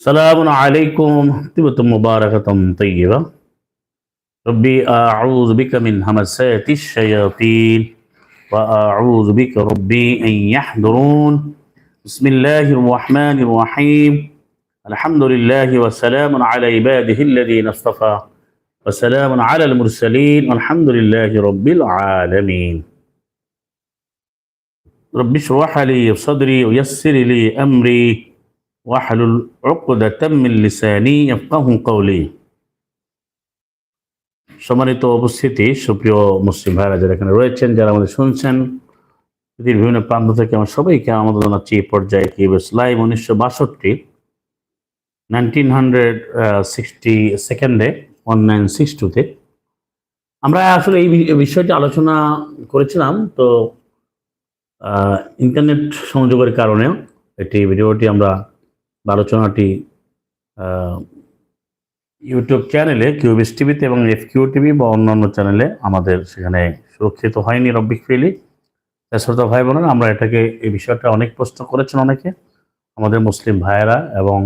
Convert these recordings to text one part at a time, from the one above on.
سلام عليكم. طيبة مباركة طيبة. ربي أعوذ بك من همسات الشياطين وأعوذ بك ربي أن يحضرون. بسم الله الرحمن الرحيم. الحمد لله وسلام على عباده الذين اصطفى وسلام على المرسلين والحمد لله رب العالمين. رب اشرح لي صدري ويسر لي أمري. ওয়াহলুল লিসানি ইয়াফকাহু কওলি। সম্মানিত উপস্থিতি, সুপ্রিয় মুসলিম ভাইরা যারা এখানে রয়েছেন, যারা আমাদের শুনছেন, পৃথিবীর বিভিন্ন প্রান্ত থেকে আমার সবাইকে আমাদের জানাচ্ছি এই পর্যায়ে কিউবেস লাইভ উনিশশো বাষট্টি। নাইনটিন হান্ড্রেড সিক্সটি সেকেন্ডে ওয়ান নাইন সিক্স টুতে আমরা আসলে এই বিষয়টি আলোচনা করেছিলাম, তো ইন্টারনেট সংযোগের কারণে এটি ভিডিওটি আমরা আলোচনাটি ইউটিউব চ্যানেলে কিউবিস টিভিতে এবং এফ কিউ টিভি বা অন্যান্য চ্যানেলে আমাদের সেখানে সুরক্ষিত হয়নি রব্বিক ফিলি শ্রোতা ভাই বোনেরা আমরা এটাকে, এই বিষয়টা অনেক প্রশ্ন করেছেন অনেকে, আমাদের মুসলিম ভাইয়েরা এবং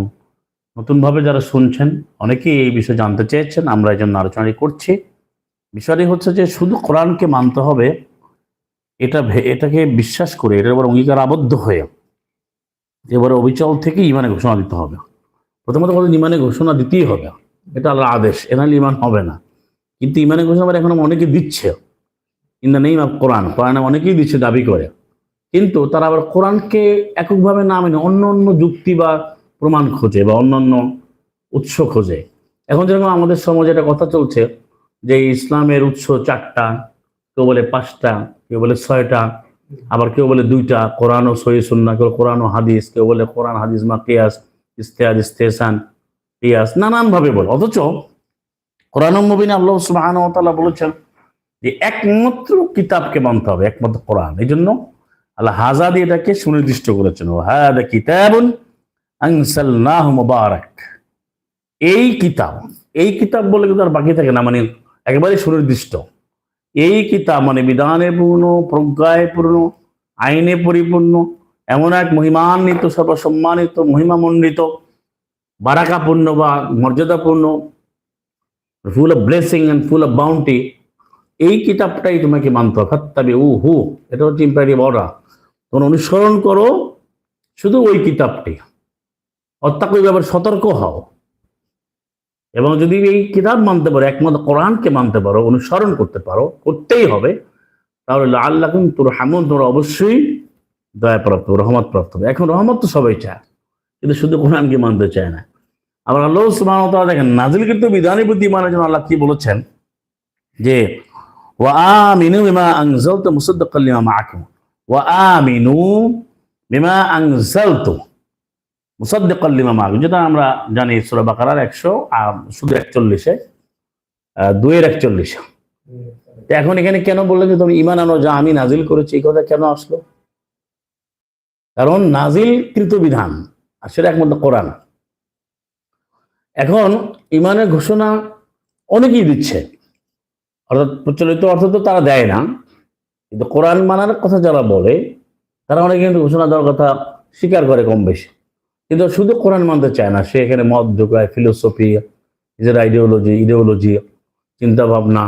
নতুনভাবে যারা শুনছেন, অনেকেই এই বিষয়ে জানতে চেয়েছেন, আমরা এই জন্য আলোচনাটি করছি। বিষয়টি হচ্ছে যে, শুধু কোরআনকে মানতে হবে, এটা এটাকে বিশ্বাস করে, এটার উপর অঙ্গীকার আবদ্ধ হয়ে এবারে অবিচল থেকে ইমানে ঘোষণা দিতে হবে। প্রথমত কথা ইমানে ঘোষণা দিতেই হবে। এটা আল্লাহর আদেশ এনাহলে ইমান হবে না। কিন্তু ইমানে ঘোষণা আবার এখন অনেকে দিচ্ছে। In the name of Quran কোরআনে অনেকেই দিচ্ছে দাবি করে। কিন্তু তারা আবার কোরআনকে এককভাবে না মেনে অন্য অন্য যুক্তি বা প্রমাণ খোঁজে বা অন্য অন্য উৎস খোঁজে। এখন যেরকম আমাদের সমাজে একটা কথা চলছে যে ইসলামের উৎস চারটা, কেউ বলে পাঁচটা, কেউ বলে ছয়টা আবার কেউ বলে দুইটা কোরআন ও সহি সুন্না কেউ কোরআন ও হাদিস, কেউ বলে কোরআন, হাদিস মা কিয়াস, ইস্তেহাদ ইস্তেসান কিয়াস নানান ভাবে বলে। অথচ কোরআন মুবিন আল্লাহ সুবহান বলেছেন যে একমাত্র কিতাবকে মানতে হবে, একমাত্র কোরআন। এই জন্য আল্লাহ হাজাদি এটাকে সুনির্দিষ্ট করেছেন। ও হাদা কিতাবুন আনসালনাহু মুবারাক। এই কিতাব এই কিতাব বলে কিন্তু আর বাকি থাকে না মানে একেবারে সুনির্দিষ্ট। এই কিতাব মানে বিধানে পূর্ণ প্রজ্ঞায় পূর্ণ আইনে পরিপূর্ণ এমন এক মহিমান্বিত সর্বসম্মানিত মহিমামণ্ডিত বারাকাপূর্ণ বা মর্যাদাপূর্ণ full of blessing and full of bounty এই কিতাবটাই তোমাকে মানতে হবে ফাত্তাবি উ হু এটা হচ্ছে ইম্পারেটিভ অর্ডার তোমরা অনুসরণ করো শুধু ওই কিতাবটি ওই ব্যাপারে সতর্ক হও এবং যদি এই কিতাব মানতে পারো, একমাত্র কোরআনকে মানতে পারো, অনুসরণ করতে পারো, করতেই হবে, তাহলে আল্লাহ তোর হামুন তোমরা অবশ্যই দয়াপ্রাপ্ত রহমত প্রাপ্ত হবে। এখন রহমত তো সবাই চায়, কিন্তু শুধু কোরআনকে মানতে চায় না। আবার আল্লাহ ওয়া দেখেন নাজিল কিন্তু বিধানের প্রতি মানার জন্য আল্লাহ কি বলেছেন? যে, ওয়া আমিনু বিমা আনজালতু মুসাদ্দিকাল লিমা মাআকুম, ওয়া আমিনু বিমা আনজালতু মুসাদ্দিকাল লিমা মাআকুম যেটা আমরা জানি সূরা বাকারার 100 আহ, শুধু 41 এ দুয়ের একচল্লিশে। এখন এখানে কেন বললেন যে তুমি ইমান আনো যা আমি নাজিল করেছি এই কথা কেন আসলো? কারণ নাজিল কৃত বিধান আর সেটা একমাত্র কোরআন। এখন ইমানের ঘোষণা অনেকেই দিচ্ছে। অর্থাৎ প্রচলিত অর্থ তো তারা দেয় না কিন্তু কোরআন মানার কথা যারা বলে তারা অনেকে কিন্তু ঘোষণা দেওয়ার কথা স্বীকার করে কম বেশি। কিন্তু শুধু কোরআন মানতে চায় না, সে এখানে মত ঢুকায় ফিলোসফি নিজের আইডিওলজি ইডিওলজি চিন্তা ভাবনা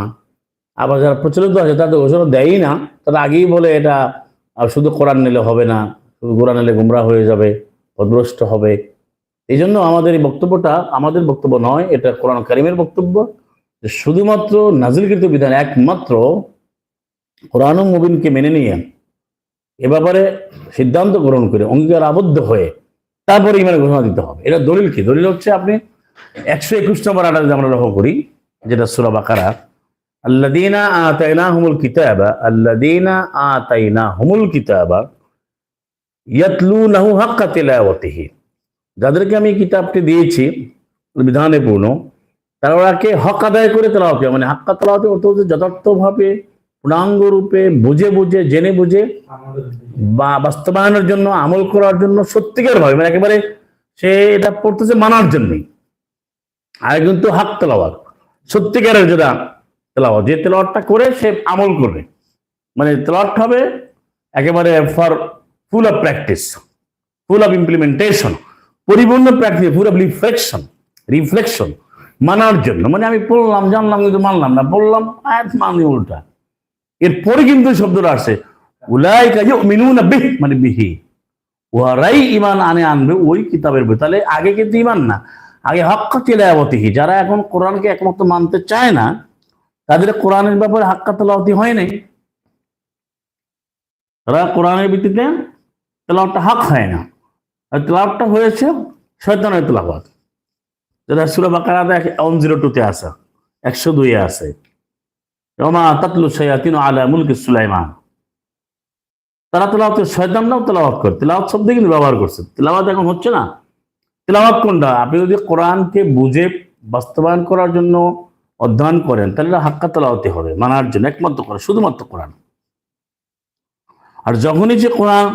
আবার যারা প্রচলিত আছে তাদের ঘোষণা দেয়ই না। তারা আগেই বলে এটা শুধু কোরআন নিলে হবে না, শুধু কোরআন নিলে গুমরা হয়ে যাবে, পদভ্রষ্ট হবে। এই জন্য আমাদের এই বক্তব্যটা, আমাদের বক্তব্য নয়, এটা কোরআন কারিমের বক্তব্য। যে শুধুমাত্র নাজিলকৃত বিধান একমাত্র কোরআন মুবিনকে মেনে নিয়ে এ ব্যাপারে সিদ্ধান্ত গ্রহণ করে, অঙ্গীকার আবদ্ধ হয়ে তারপরে ইমানের ঘোষণা দিতে হবে এটা দলিল কি দলিল হচ্ছে আপনি একশো একুশ নম্বর আটা আমরা লক্ষ্য করি, যেটা সুরা বাকারা আল্লাদিনা আতাইনা হুমুল কিতাবা আল্লাদিনা আতাইনা হুমুল কিতাবা ইয়াতলু নাহু হাক্কা তেলাওয়াতিহি যাদেরকে আমি কিতাবটি দিয়েছি, বিধানে পূর্ণ, তারা ওরাকে হক আদায় করে তেলাওয়াত। মানে হাক্কা তেলাওয়াতে অর্থ যথার্থভাবে পূর্ণাঙ্গ রূপে বুঝে বুঝে, জেনে বুঝে বা বাস্তবায়নের জন্য, আমল করার জন্য সত্যিকার ভাবে মানে একেবারে সে এটা পড়তেছে মানার জন্যই আর কিন্তু হাক তেলাওয়াত, সত্যিকারের যেটা তেলাওয়াত, যে তেলাওয়াতটা করে সে আমল করবে। মানে তেলাওয়াত হবে একেবারে for full of practice full of implementation পরিপূর্ণ practice full of reflection reflection মানার জন্য। মানে আমি পড়লাম, জানলাম, কিন্তু মানলাম না। আয়াত মানি উল্টা। এরপরে কিন্তু শব্দটা আসে মিনু বিহ মানে ওরাই ইমান আনে আনবে ওই কিতাবের বই তাহলে আগে কিন্তু ইমান না আগে হাক্কা তেলাওয়াতিহি যারা এখন কোরআনকে একমাত্র মানতে চায় না তাদের কোরআনের ব্যাপারে হাক্কা তেলাওয়াতি হয় নাই তারা কোরআনের ভিত্তিতে তেলাওয়াতটা হক হয় না আর তেলাওয়াতটা হয়েছে শয়তানের তেলাওয়াত যেটা সুরা বাকারাতে ওয়ান জিরো টুতে আছে একশো দুইয়ে আছে রমা তাতলু আলা মুলক সুলাইমান। তারা তেলাওয়াত করে তেলাওয়াত কিন্তু ব্যবহার করছে। তেলাওয়াত এখন হচ্ছে না। তেলাওয়াত কোনটা? আপনি যদি কোরআনকে বুঝে বাস্তবায়ন করার জন্য অধ্যয়ন করেন, তাহলে হাক্কা তেলাওয়াতি হবে, মানার জন্য, একমাত্র কোরআন, শুধুমাত্র কোরআন। আর যখনই যে কোরআন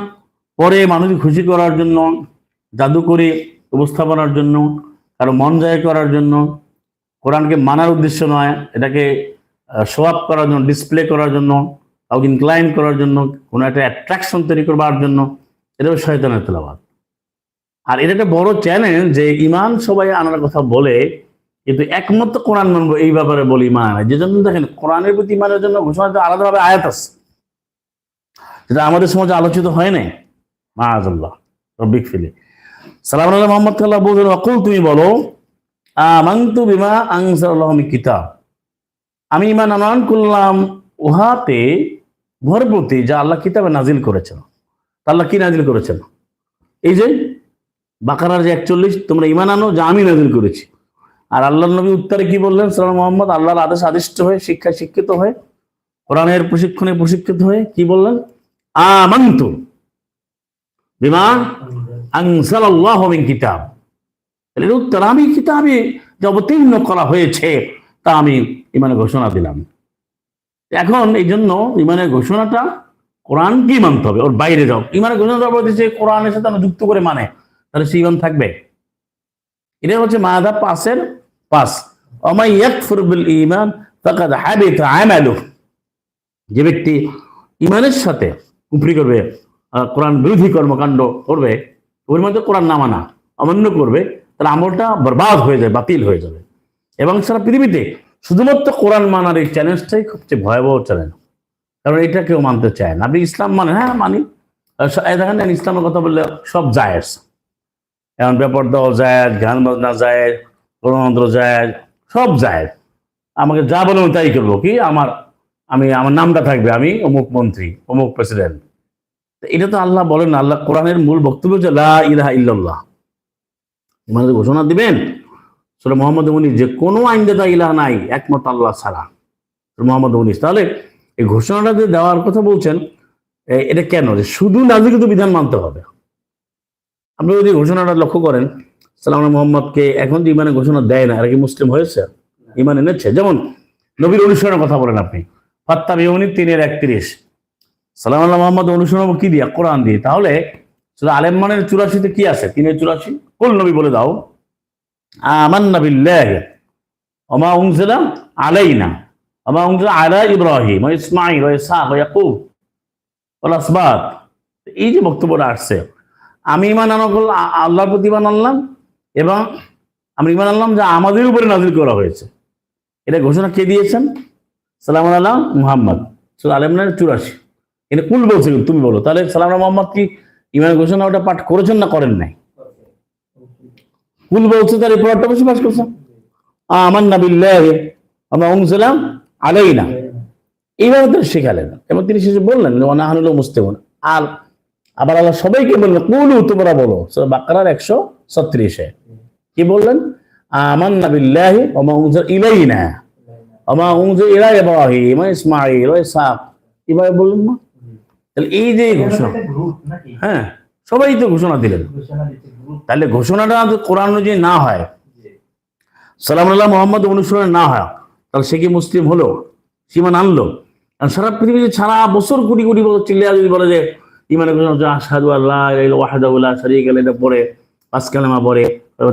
পরে মানুষ খুশি করার জন্য জাদু করে উপস্থাপনার জন্য, কারও মন জয় করার জন্য, কোরআনকে মানার উদ্দেশ্য নয়, এটাকে আপ করার জন্য ডিসপ্লে করার জন্য, কাউকে ইনক্লাইন করার জন্য, কোনো একটা অ্যাট্রাকশন তৈরি করবার জন্য এটা শয়তানের তেলাবাদ আর এটা একটা বড় চ্যালেঞ্জ যে ইমান সবাই আনার কথা বলে, কিন্তু একমাত্র কোরআন মানবো, এই ব্যাপারে বলি ইমান যে জন্য দেখেন, কোরআনের প্রতি ইমানের জন্য ঘোষণা আলাদাভাবে আয়াত আছে। যেটা আমাদের সমাজে আলোচিত হয় নাই। মাহাজল্লাহ রব্বিক ফিলে সালাম আল্লাহ মোহাম্মদ কাল্লাহ বলছেন অকুল, তুমি বলো আংসাল্লাহ কিতাব। আমি ইমান আনয়ন করলাম উহাতে ভরপতি যা আল্লাহ কিতাবে নাজিল করেছেন। আল্লাহ কি নাজিল করেছেন? এই যে বাকারার যে একচল্লিশ, তোমরা ইমান আনো যা আমি নাজিল করেছি। আর আল্লাহ নবী উত্তরে কি বললেন? সালাম মোহাম্মদ, আল্লাহর আদেশ আদিষ্ট হয়ে, শিক্ষায় শিক্ষিত হয়ে, কোরআনের প্রশিক্ষণে প্রশিক্ষিত হয়ে কি বললেন? আমান্তু বিমা আনসালাল্লাহু মিন কিতাব। এর উত্তর আমি কিতাবে যে অবতীর্ণ করা হয়েছে। তা আমি ইমানে ঘোষণা দিলাম। এখন এই জন্য ইমানের ঘোষণাটা কোরআনকেই মানতে হবে? ওর বাইরে যাও। ইমানের ঘোষণা দেওয়া বলতে কোরআনের সাথে যুক্ত করে মানে। তাহলে সে ইমান থাকবে? এটা হচ্ছে মাদা পাসের পাস। ইমান যে ব্যক্তি ইমানের সাথে কুফরি করবে কোরআন বিরোধী কর্মকাণ্ড করবে, ওর মধ্যে কোরআন না মানা, অমান্য করবে তাহলে আমলটা বরবাদ হয়ে যাবে বাতিল হয়ে যাবে। এবং সারা পৃথিবীতে শুধুমাত্র কোরআন মানার এই চ্যালেঞ্জটাই সবচেয়ে ভয়াবহ চ্যালেঞ্জ কারণ এটা কেউ মানতে চায় না। আপনি ইসলাম মানে হ্যাঁ মানি। দেখেন ইসলামের কথা বললে সব জায়েজ। এখন ব্যাপার দেওয়া যায় গান বাজনা যায় গণতন্ত্র যায় সব যায় আমাকে যা বলব তাই করব। কি? আমার, আমি, আমার নামটা থাকবে আমি অমুক মন্ত্রী, অমুক প্রেসিডেন্ট এটা তো আল্লাহ বলেন আল্লাহ কোরআনের মূল বক্তব্য হচ্ছে লা ইলাহা ইল্লাল্লাহ। মানে ঘোষণা দিবেন। সেটা মোহাম্মদ উনিস যে কোনো আইনদাতা ইলাহ নাই, একমাত্র আল্লাহ ছাড়া। মোহাম্মদ উনিস তাহলে এই ঘোষণাটা যে দেওয়ার কথা বলছেন এটা কেন? যে শুধু নাজিকৃত বিধান মানতে হবে। আপনি যদি ঘোষণাটা লক্ষ্য করেন, সালাম মোহাম্মদকে এখন যে ইমানে ঘোষণা দেয় না, এরা কি মুসলিম হয়েছে? ইমান এনেছে? যেমন নবীর অনুসরণের কথা বলেন আপনি। ফাত্তা বিউনি তিনের একত্রিশ। সালাম আল্লাহ মোহাম্মদ অনুসরণ কি দিয়া? কোরআন দিয়ে। তাহলে শুধু আলেম মানের চুরাশিতে কি আছে? তিনের চুরাশি? কোন নবী বলে দাও। এই যে বক্তব্যটা আসছে, আমি ইমান আল্লাহর প্রতি আনলাম এবং আমরা ইমান আনলাম যে আমাদের উপরে নাজিল করা হয়েছে। এটা ঘোষণা কে দিয়েছেন? সালাম আল্লাহ মুহাম্মদ। সুরা আল চুরাশি। এটা কুল বলছে, তুমি বলো। তাহলে সালাম মোহাম্মদ কি ইমান ঘোষণা ওটা পাঠ করেছেন না করেন নাই? কুল বলছে তার এই পড়াটা বসে পাশ করছে। আমার নাবিল্লাহ আমরা উনসালাম আলাইনা। এইভাবে তিনি শেখালেন। এবং তিনি শেষে বললেন অনাহানুল মুস্তেমন আর আবার আল্লাহ সবাইকে বললেন কুলু তোমরা বলো। বাকারার একশো ছত্রিশে। কি বললেন? আমান নাবিল্লাহ ওমা উনসাল ইলাইনা। ওমা উনসাল ইলা ইব্রাহিম ওয়া ইসমাঈল ওয়া ইসহাক। এভাবে বললেন না তাহলে এই যে ঘোষণা হ্যাঁ সবাই তো ঘোষণা দিলেন। তাহলে ঘোষণাটা কোরআন অনুযায়ী না হয় সালাম আল্লাহ মোহাম্মদ অনুসরণে না হয়, তাহলে সে কি মুসলিম হলো? সীমান আনলো সারা পৃথিবীতে সারা বছর কোটি কোটি বছর চিল্লিয়া যদি বলে যে, ইমানে আসাদু আল্লাহ ওয়াহাদাউল্লাহ সারিক আল্লাহ এটা পড়ে, পাঁচ কালেমা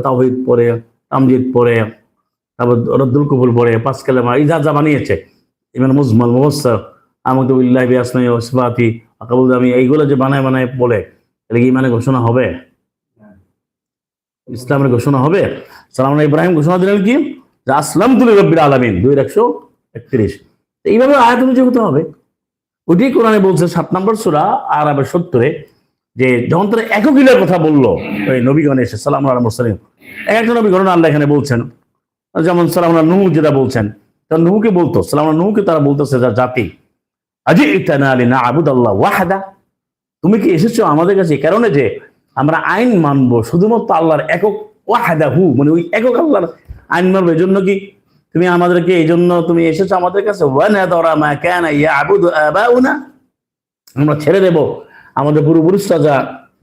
তাওহিদ পড়ে, তামজিদ পড়ে, তারপর রদ্দুল কবুল পড়ে, পাঁচ কালেমা, এই যা যা বানিয়েছে, ইমান মুজমাল, মুবস্সার আমদুল্লাহ বিয়াসনাই ওসবাতি আকাবুল আমি এইগুলো যে বানায় বানায় বলে তাহলে কি ইমানে ঘোষণা হবে? ইসলামের ঘোষণা হবে। সালাম ইব্রাহিম, ঘোষণা দিলেন কি? আসলাম তুলি রব্বির আলমিন, দুই একশো একত্রিশ। এইভাবে আয়াত অনুযায়ী হতে হবে। ওটি কোরআনে বলছে সাত নম্বর সুরা আর আবার সত্তরে, যে যখন তারা একক ইলার কথা বলল, ওই নবীগণ এসে সালাম আলাম সালিম এক একটা নবী ঘটনা আল্লাহ এখানে বলছেন। যেমন সালাম নুহু যেটা বলছেন তার নুহুকে বলতো, সালাম নুহুকে তারা বলতেছে, যা জাতি আজি ইতানা আলী না আবুদ আল্লাহ ওয়াহাদা। তুমি কি এসেছ আমাদের কাছে? কারণে যে আমরা আইন মানবো, শুধুমাত্র আল্লাহর একক ওয়াহাদা হু মানে ওই একক আল্লাহর আইন মানবো এই জন্য কি? তুমি আমাদেরকে এই জন্য তুমি এসেছ আমাদের কাছে আমরা ছেড়ে দেব। আমাদের পূর্বপুরুষরা যা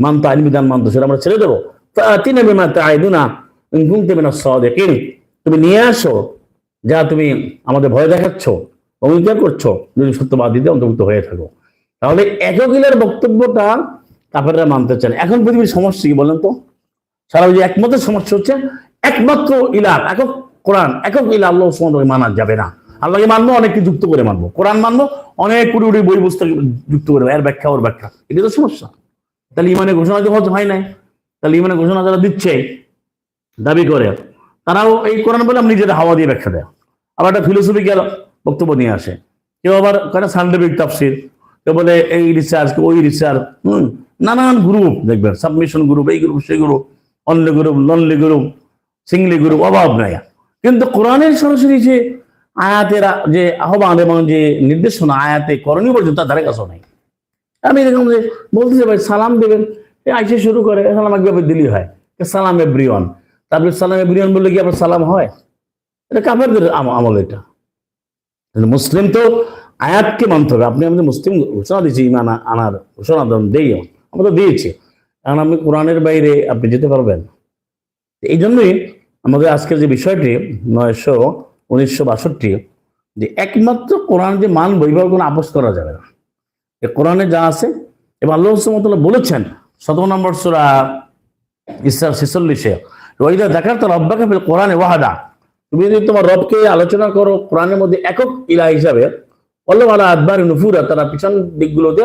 মানতো, আইন বিধান মানতো, সেটা আমরা ছেড়ে দেবো। তুমি নিয়ে আসো, যা তুমি আমাদের ভয় দেখাচ্ছ, অঙ্গীকার করছ, যদি সত্যবাদীতে অন্তর্ভুক্ত হয়ে থাকো। তাহলে এককিলের বক্তব্যটা কাপেররা মানতে চান এখন পৃথিবীর সমস্যা কি বলেন তো? সারা যে একমাত্র সমস্যা হচ্ছে একমাত্র ইলাহ, একক কোরআন, একক ইলা আল্লাহ সুবহানাহু মানা যাবে না। আল্লাহকে মানবো, অনেককে যুক্ত করে মানবো। কোরআন মানবো, অনেক কুড়ি কুড়ি বই পুস্তক যুক্ত করে এর ব্যাখ্যা, ওর ব্যাখ্যা। এটা তো সমস্যা। তাহলে ইমানের ঘোষণা হয়তো হয় নাই। তাহলে ইমানের ঘোষণা যারা দিচ্ছে, দাবি করে, তারাও এই কোরআন বলে আমি নিজেদের হাওয়া দিয়ে ব্যাখ্যা দেয়। আবার একটা ফিলোসফিক্যাল বক্তব্য নিয়ে আসে। কেউ আবার কয়টা সাইন্টিফিক তাফসির কেউ বলে এই রিসার্চ ওই রিসার্চ হম। নানান গ্রুপ দেখবেন সাবমিশন গ্রুপ এই গ্রুপ সেই গ্রুপ অনলি গ্রুপ ননলি গ্রুপ সিংলি গ্রুপ অভাব নাই। কিন্তু কোরআনের সরাসরি যে আয়াতের, যে আহ্বান এবং যে নির্দেশনা আয়াতে করণীয় পর্যন্ত তার ধারে কাছেও নাই। আমি এরকম যে বলতেছে ভাই, সালাম দেবেন আইসে শুরু করে সালাম একভাবে দিলি হয়। সালাম এব্রিয়ন তারপরে সালাম এব্রিয়ন বললে কি আবার সালাম হয়? এটা কাফেরদের আমল এটা। মুসলিম তো আয়াতকে মানতে হবে। আপনি আমাদের মুসলিম ঘোষণা দিয়েছি, ইমান আনার ঘোষণা দেই আমরা দিয়েছি। কারণ আপনি কোরআনের বাইরে আপনি যেতে পারবেন। এই জন্যই আমাদের আজকের যে বিষয়টি, নয়শো, উনিশশো বাষট্টি, যে একমাত্র কোরআন যে মানব এইভাবে কোনো আপোষ করা যাবে না। কোরআনে যা আছে এবং আল্লাহ সুমতলা বলেছেন শত নম্বর সুরা ইসরা ছেচল্লিশে ওইটা দেখার তো রব্বাকে কোরআনে ওয়াহাদা। তুমি যদি তোমার রবকে আলোচনা করো কোরআনের মধ্যে একক ইলা হিসাবে অল্লাহ আলা আদবার নুফুরা, তারা পিছন দিকগুলোতে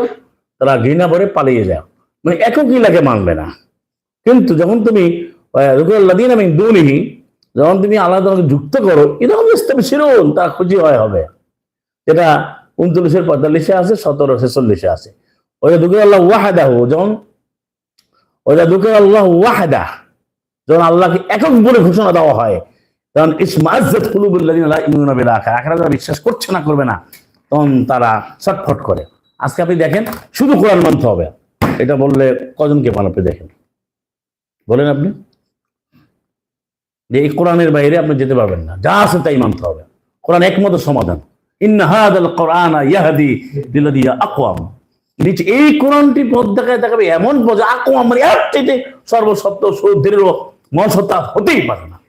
তারা ঘৃণা করে পালিয়ে যায়। মানে একক ইলাকে মানবে না। কিন্তু যখন তুমি রুকুল্লাদিন আমি দুনিহি, যখন তুমি আলাদা যুক্ত করো এরকম ইসলাম শিরুন তা খুঁজি হয় হবে। যেটা উনচল্লিশের পঁয়তাল্লিশে আছে, সতেরো, ছেচল্লিশে আছে। ওই দুঃখের আল্লাহ ওয়াহাদাহু, যখন ওইটা দুঃখের আল্লাহ ওয়াহাদা যখন আল্লাহকে একক বলে ঘোষণা দেওয়া হয়, তখন ইসমাজ্জাত কুলুবুল্লাযিনা লা ইউমিনুনা বিল যারা বিশ্বাস করছে না, করবে না, তখন তারা ছটফট করে। আজকে আপনি দেখেন, শুধু কোরআন মানতে হবে। এটা বললে কজনকে পান দেখেন? বলেন আপনি। যে এই কোরআনের বাইরে আপনি যেতে পারবেন না। যা আছে তাই মানতে হবে। কোরআন একমত সমাধান। এই কোরআনটি পথ দেখায় দেখাবে এমন মানে সর্বসত্য সুদৃঢ় হতেই পারে না।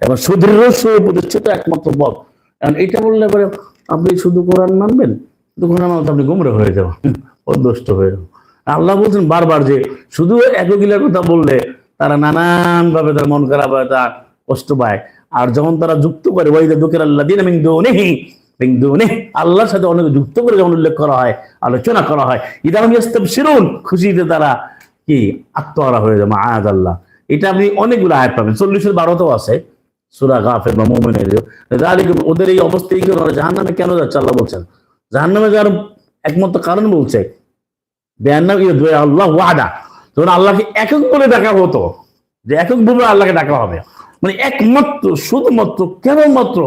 এবং সুদৃঢ়, সুপ্রতিষ্ঠিত একমাত্র পথ। কারণ এটা বললে পরে আপনি শুধু কোরআন মানবেন? শুধু কোরআন আপনি গুমরে হয়ে যাবেন। অদষ্ট হয়ে আল্লাহ বলছেন বারবার যে শুধু একগিলার কথা বললে তারা নানান ভাবে তার মন খারাপ হয়, তার কষ্ট পায়। আর যখন তারা যুক্ত করে ওই দুঃখের আল্লাহ দিন আমি নেহি আল্লাহর সাথে অনেক যুক্ত করে যখন উল্লেখ করা হয়, আলোচনা করা হয় ইদাম ইস্তাব শিরুন খুশিতে তারা কি? আত্মহারা হয়ে যাবে আয়াত আল্লাহ এটা আপনি অনেকগুলো আয়াত পাবেন। চল্লিশের বারোতেও আছে, সুরা গাফের বা মোমেনের। ওদের এই অবস্থা এই জাহান নামে কেন যাচ্ছে? আল্লাহ বলছেন জাহান নামে যাওয়ার একমাত্র কারণ বলছে আল্লাহ ওয়াদা। যখন আল্লাহকে একক বলে ডাকা হতো, যে একক ভাবে আল্লাহকে ডাকা হবে মানে একমাত্র, শুধুমাত্র, কেবলমাত্র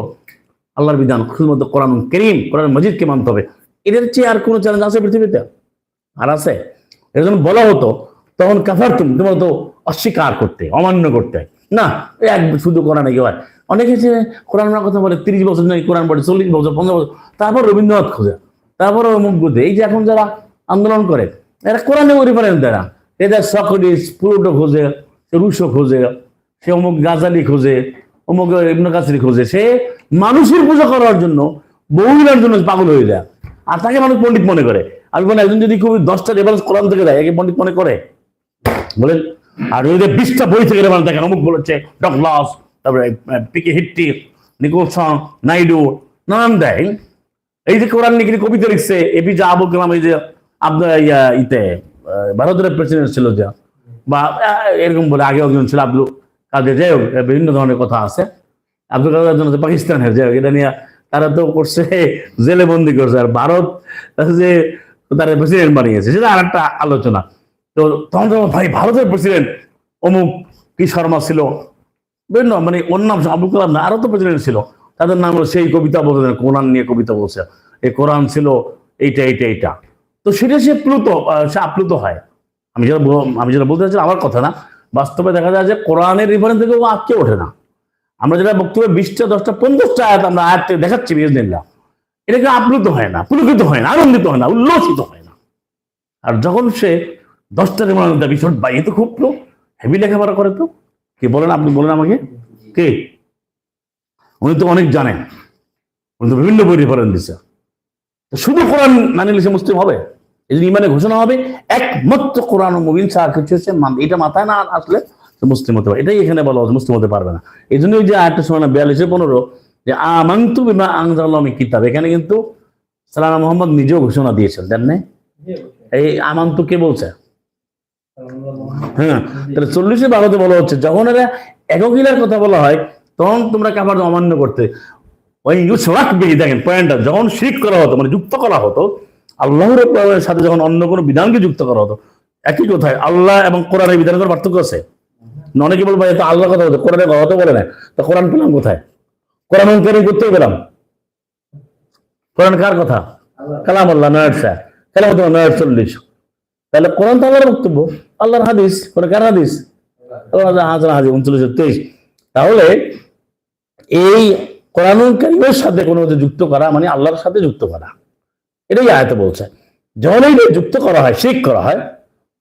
আল্লাহর বিধান, শুধুমাত্র কোরআন করিম, কোরআন মজিদকে মানতে হবে। এদের চেয়ে আর কোনো চ্যালেঞ্জ আছে পৃথিবীতে? আর আছে। এটা যখন বলা হতো, তখন কাফার তুমি, তোমার তো অস্বীকার করতে, অমান্য করতে। না এক শুধু কোরআনে কি হয়? অনেকে কোরআন কথা বলে, তিরিশ বছর নয় কোরআন পড়ে, চল্লিশ বছর, পঞ্চাশ বছর, তারপর রবীন্দ্রনাথ খোঁজে। তারপর মুখ বুঝে এই যে এখন যারা আন্দোলন করে, এরা কোরআনে রেফারেন্স দেয় না এদের সক্রেটিস পুরোটো খোঁজে, সে রুশো খোঁজে, সে অমুক গাজালি খোঁজে, অমুক ইবনে কাসির খোঁজে, সে মানুষের পূজা করার জন্য বহুলার জন্য পাগল হয়ে যায়। আর তাকে মানুষ পণ্ডিত মনে করে। আমি বলি একজন যদি খুবই দশটা রেফারেন্স কোরআন থেকে দেয়, একে পণ্ডিত মনে করে? বলেন, আর যদি বিশটা বই থেকে রেফারেন্স দেখেন, অমুক বলেছে, ডগলাস, তারপরে পিকে হিট্টি, নিকোলসন, নাইডু, নানান দেয়। এই যে কোরআন নিয়ে কবিতা লিখছে এপিজে আবুল কালাম, এই যে আপনার ইয়া ইতে ভারতের প্রেসিডেন্ট ছিল যে, বা এরকম বলে আগে একজন ছিল আব্দুল কাদের। যাই হোক বিভিন্ন ধরনের কথা আছে। আব্দুল কাদের একজন আছে পাকিস্তানের, যাই হোক, এটা নিয়ে তারা তো করছে, জেলে বন্দি করছে। আর ভারত যে তারা প্রেসিডেন্ট বানিয়েছে, সেটা আর একটা আলোচনা। তো তখন ভাই ভারতের প্রেসিডেন্ট অমুক কি শর্মা ছিল? বিভিন্ন মানে ওর নাম কালাম না আরও তো প্রেসিডেন্ট ছিল। তাদের নাম হলো সেই কবিতা বলতে কোরআন নিয়ে কবিতা বলছে। এই কোরআন ছিল এইটা এইটা এইটা। তো সেটা সে প্লুত সে আপ্লুত হয়। আমি যেটা আমি যেটা বলতে চাচ্ছি, আমার কথা না, বাস্তবে দেখা যায় যে কোরআনের রিফারেন্স থেকে ও আটকে ওঠে না। আমরা যেটা বক্তব্যে বিশটা, দশটা, পঞ্চাশটা আয়াত আমরা আয়াত দেখাচ্ছি বিজনিল্লাহ এটাকে আপ্লুত হয় না, পুলকিত হয় না, আনন্দিত হয় না, উল্লসিত হয় না। আর যখন সে দশটা রিমান্ড দেয় ভীষণ বাইরে তো খুব হেভি লেখাপড়া করে তো? কে বলেন আপনি, বলেন আমাকে? কে? উনি তো অনেক জানেন। উনি তো বিভিন্ন বই রেফারেন্স দিচ্ছে শুধু কোরআন না নিলে মুসলিম হবে? এই ইমানে ঘোষণা হবে, একমাত্র কোরআন মুবিন ছাড়া কিছু হচ্ছে এটা মাথায় না আসলে মুসলিম হতে পারে। এটাই এখানে বলা হচ্ছে, মুসলিম হতে পারবে না। এই জন্য যে আয়টা শোনা বিয়াল্লিশে পনেরো, যে আমান্তু বিমা আংজাল্লামি কিতাব, এখানে কিন্তু সালানা মোহাম্মদ নিজেও ঘোষণা দিয়েছেন, দেন নাই? এই আমান্তু কে বলছে? হ্যাঁ তাহলে চল্লিশে বাগতে বলা হচ্ছে, যখন এরা এককিলার কথা বলা হয় তখন তোমরা কাবার অমান্য করতে। ওই ইউসরাক বেরিয়ে দেখেন পয়েন্টটা যখন শিখ করা হতো মানে যুক্ত করা হতো আল্লাহর সাথে যখন অন্য কোনো বিধানকে যুক্ত করা হতো, একই কথায় আল্লাহ এবং কোরআনের বিধানের কোনো পার্থক্য আছে? অনেকে বলব এত আল্লাহ কথা বলতে কোরআনের কথা তো বলে না তো কোরআন পেলাম কোথায়? কোরআন অঙ্কের করতেও পেলাম। কোরআন কার কথা? কালাম আল্লাহ নয় স্যার। কালাম নয় চল্লিশ। তাহলে কোরআন তো আল্লাহর বক্তব্য। আল্লাহর হাদিস। কোরআন কার হাদিস? আল্লাহ হাজার হাদিস, উনচল্লিশ, তেইশ। তাহলে এই কোরআন কারিমের সাথে কোনো যুক্ত করা মানে আল্লাহর সাথে যুক্ত করা। এটাই আয়তে বলছে। যখন এই যুক্ত করা হয় শিখ করা হয়,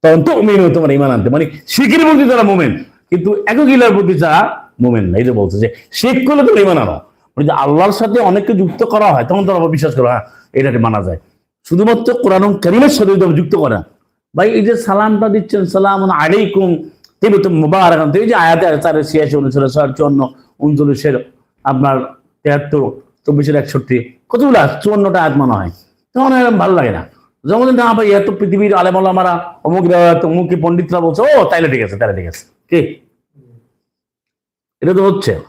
তখন তো মেন তোমার ইমান আনতে। মানে শিখের প্রতি তারা মোমেন, কিন্তু একগিলার প্রতি যারা মোমেন না, এই যে বলছে যে শিখ করলে তো ইমান আনো। মানে আল্লাহর সাথে অনেককে যুক্ত করা হয়, তখন তারা বিশ্বাস করা হ্যাঁ এটাকে মানা যায়। শুধুমাত্র কোরআন কারিমের সাথে যদি যুক্ত করা, ভাই, এই যে সালামটা দিচ্ছেন সালাম আলাইকুম তেবে তো এই যে আয়াতে তার ছিয়াশি, উনচল্লিশ চুয়ান্ন, উনচল্লিশের আপনার তেহাত্তর, চব্বিশের একষট্টি, কতগুলো? চুয়ান্নটা আয়াত মনে হয়। তখন ভালো লাগে না। যেমন না ভাই, এত পৃথিবীর আলেমালা মারা অমুক অমুক পণ্ডিতরা বলছে, ও, তাইলে ঠিক আছে, তাইলে ঠিক আছে। কে? এটা তো হচ্ছে।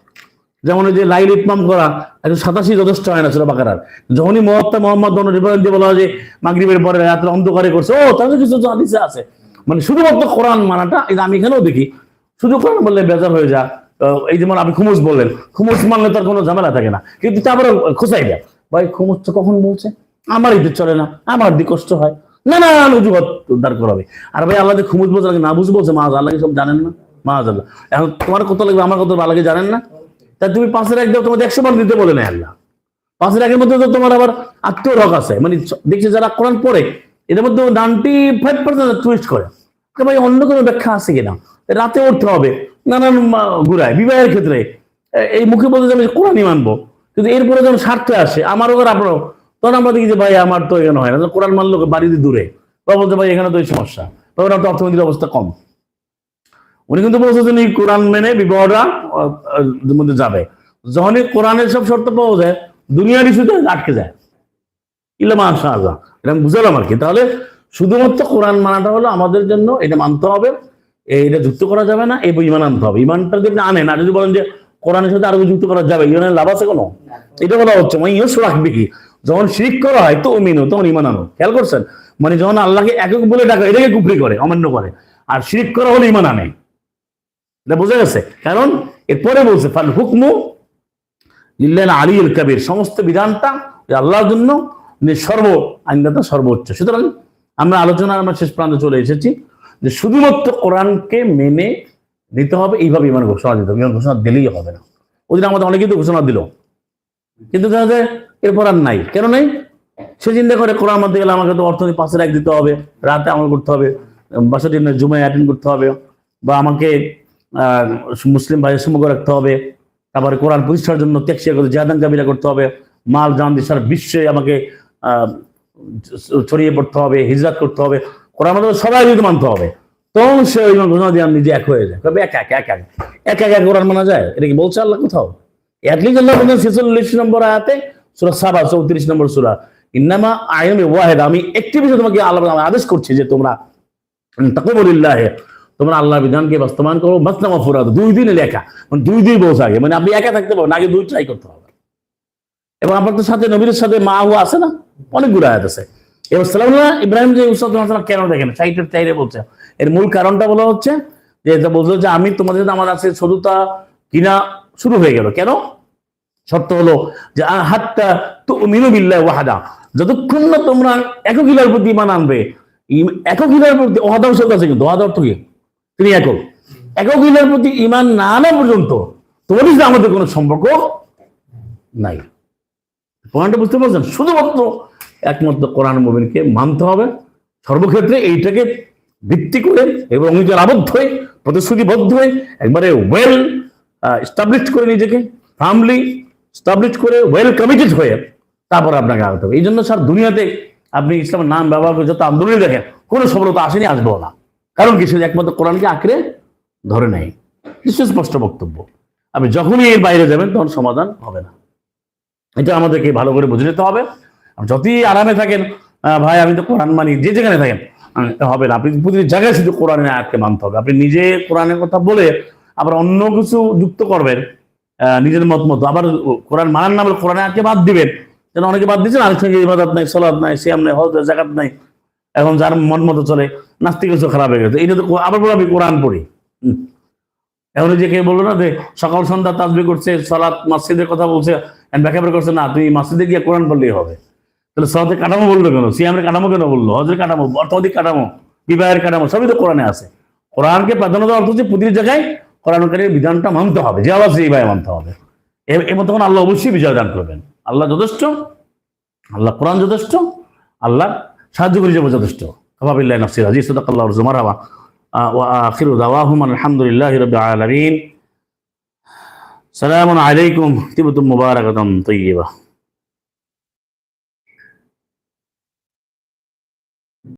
যেমন যে লাইল ইতমাম করা একশো সাতাশি যথেষ্ট হয় না সুরা বাকারার। যখনই মহাত্মা মোহাম্মদ রিফারেন্স দিয়ে বলা হয় যে মাগরিবের পরে রাত্রে অন্ধকারে করছে, ও, তাহলে কিছু আছে। মানে শুধুমাত্র কোরআন মানাটা এটা আমি এখানেও দেখি, শুধু কোরআন বললে বেজার হয়ে যা এই যেমন আপনি খুমুস বললেন খুমুস মানলে তার কোনো ঝামেলা থাকে না। কিন্তু তারপরে খোঁচাই দেয় ভাই খুমুস তো কখন বলছে? আমার ইতে চলে না, আমার দিক কষ্ট হয়। না না না অজুহাত উদ্ধার করাবে আর ভাই, আল্লাহ যে খুমুস বলছে না বুঝ বলছে? মা আল্লাহ সব জানেন না। মা আল্লাহ এখন তোমার কত লাগবে, আমার কত লাগে জানেন না? তা তুমি পাঁচের এক দাও, তোমাদের একশো বার দিতে বলে না আল্লাহ। পাঁচের একের মধ্যে তো তোমার আবার আত্মীয় হক আছে। মানে দেখছি যারা কোরআন পড়ে, এদের মধ্যে নাইনটি ফাইভ পার্সেন্ট টুইস্ট করে। ভাই, অন্য কোনো ব্যাখ্যা আছে কিনা? রাতে উঠতে হবে। নানান ঘুরায়, বিবাহের ক্ষেত্রে। এই মুখে বলতে আমি কোরআনই মানবো। কিন্তু এরপরে যখন স্বার্থে আসে, আমারও আর আপনারও, তখন আমরা দেখি যে ভাই, আমার তো এখানে হয় না। কোরআন মানলো বাড়িতে দূরে। বা বলতে ভাই, এখানে তো এই সমস্যা। তখন আপনার অর্থনৈতিক অবস্থা কম। উনি কিন্তু বলছে যে কোরআন মেনে বিবাহটা মধ্যে যাবে। যখনই কোরআনের সব শর্ত পাওয়া যায়, দুনিয়ার ইস্যুতে আটকে যায়। ইলা মাশা আল্লাহ এটা বুঝালাম আর কি। তাহলে শুধুমাত্র কোরআন মানাটা হলো আমাদের জন্য, এটা মানতে হবে। এটা যুক্ত করা যাবে না, এই ইমান আনতে হবে। ইমানটা যদি আনেন, আর যদি বলেন যে কোরআনের সাথে আরও যুক্ত করা যাবে, ইমানের লাভ আছে কোনো? এটা বলা হচ্ছে মানে ইয়স রাখবে কি যখন শিরিক করা হয় তো মিনো তখন ইমান আনো। খেয়াল করছেন? মানে যখন আল্লাহকে একক বলে ডাকা, এটাকে কুফরি করে, অমান্য করে। আর শিরিক করা হলে ইমান আনে। এটা বোঝা গেছে? কারণ এরপরে বলছে, ফাল হুকমু লিল্লাহ আলিউল কবির সমস্ত বিধানটা আল্লাহর জন্য যে সর্ব আইনদাতা সর্বোচ্চ। সুতরাং আমরা আলোচনার আমরা শেষ প্রান্তে চলে এসেছি। যে শুধুমাত্র কোরআনকে মেনে দিতে হবে, এইভাবে ইমান ঘোষণা দিতে হবে। ইমান ঘোষণা দিলেই হবে না। ওই দিন আমাদের অনেকেই তো ঘোষণা দিল। কিন্তু দেখা যায়, এরপর আর নাই। কেন নেই? সে চিন্তা করে, কোরআন মধ্যে গেলে আমাকে তো অর্থনীতি পাশে এক দিতে হবে, রাতে আমল করতে হবে বাসাটি জুমায় অ্যাটেন্ড করতে হবে, বা আমাকে মুসলিম ভাইয়ের সম্পর্ক রাখতে হবে, তারপরে কোরআন প্রতিষ্ঠার জন্য ত্যাগিয়া করতে জাহাদান কাবিলা করতে হবে, মাল জান সারা বিশ্বে আমাকে ছড়িয়ে পড়তে হবে, হিজরাত করতে হবে। কোরআন সবাই যদি মানতে হবে, তখন সে ওই ঘোষণা দিয়ে নিজে এক হয়ে যায়। কবে এক এক এক? এক এক কোরআন মানা যায়? এটা কি বলছে আল্লাহ কোথাও? আল্লাহ বলছেন ছেচল্লিশ নম্বর আয়াতে সুরা সাবা, চৌত্রিশ নম্বর সুরা। ইন্নামা ওয়াহেদ। আমি একটি বিষয় তোমাকে আল্লাহ আদেশ করছি যে তোমরা তাকবুলিল্লাহ তোমরা আল্লাহ বিধানকে বাস্তবায়ন করো। মাসনামা ফুরাদ, দুই দিনে লেখা মানে দুই দিন বসে আগে। মানে আপনি একা থাকতে পারবেন আগে দুই ট্রাই করতে হবে। এবং আপনাদের সাথে নবীর সাথে মা আছে না? অনেকগুলো আয়াত আছে। এবার সালামুল্লাহ ইব্রাহিম যে উস্তাদ কেন দেখেন? চাইটের চাইরে বলছে। এর মূল কারণটা বলা হচ্ছে যে এটা বলছে যে আমি তোমাদের সাথে আমার আছে শত্রুতা কিনা শুরু হয়ে গেল। কেন? শর্ত হলো যে হাত্তা তো মিনু বিল্লাহ ওয়াহাদা। যতক্ষণ না তোমরা একক ইলার প্রতি ইমান আনবে একক ইলার প্রতি, ওয়াহাদা শব্দ আছে কিন্তু, ওয়াহাদা অর্থ কি? তিনি একক। একক ইলার প্রতি ইমান না আনা পর্যন্ত তোমাদের সাথে আমাদের কোনো সম্পর্ক নাই। কোরআনটা বুঝতে পারছেন? শুধুমাত্র একমাত্র কোরআন মোবিনকে মানতে হবে। সর্বক্ষেত্রে এইটাকে ভিত্তি করে এবং নিজের আবদ্ধ হয়ে, প্রতিশ্রুতিবদ্ধ হয়ে একবারে ওয়েল স্টাবলিশ করে নিজেকে ফার্মলি স্টাবলিশ করে ওয়েল কমিটেড হয়ে তারপর আপনাকে আগাতে হবে। এই জন্য স্যার দুনিয়াতে আপনি ইসলামের নাম ব্যবহার করে যত আন্দোলনে দেখেন, কোনো সফলতা আসেনি আসবেও না। কারণ কিছু একমাত্র কোরআনকে আঁকড়ে ধরে নেয়। নিশ্চয় স্পষ্ট বক্তব্য। আপনি যখনই এর বাইরে যাবেন, তখন সমাধান হবে না। এটা আমাদেরকে ভালো করে বুঝে নিতে হবে। যতই আরামে থাকেন ভাই আমি তো কোরআন মানি, যে যেখানে থাকেন হবে না। আপনি প্রতিটি জায়গায় শুধু কোরআনের আয়াতকে মানতে হবে। আপনি নিজে কোরআনের কথা বলে আবার অন্য কিছু যুক্ত করবেন নিজের মত মতো। আবার কোরআন মানার নামে কোরআনের আয়াতকে বাদ দিবেন। যেন অনেকে বাদ দিচ্ছেন আরেক সঙ্গে ইবাদত নাই সলাদ নাই, সিয়াম নাই, হজ জাকাত নাই। এখন যার মন মতো চলে, নাস্তিক কিছু খারাপ হয়ে গেছে। এটা তো আবার বলে আমি কোরআন পড়ি। এখন যে কে বলল না যে সকাল সন্ধ্যা তাজবি করছে, সলাৎ মসজিদের কথা বলছে ব্যাখ্যা করছে, না, তুমি মসজিদে গিয়ে কোরআন পড়লেই হবে। তাহলে সলাতের কাঠামো বললো কেন সিয়ামের কাঠামো কেন বললো হজের কাঠামো অর্থনৈতিক কাঠামো বিবাহের কাঠামো সবই তো কোরআনে আছে কোরআনকে প্রাধান্য দেওয়ার অর্থ হচ্ছে প্রতিটি জায়গায় কোরআনকারীর বিধানটা মানতে হবে যে আবার সেইভাবে মানতে হবে এ- এবং তখন আল্লাহ অবশ্যই বিজয় দান করবেন আল্লাহ যথেষ্ট আল্লাহ কোরআন যথেষ্ট আল্লাহ সাহায্য করে যাবো যথেষ্ট কাবাবিল্লাহ নফসির আজিজ সদাকাল্লাহ জুমারাবা وآخر دعواهم أن الحمد لله رب العالمين سلام عليكم تبتم مباركة طيبة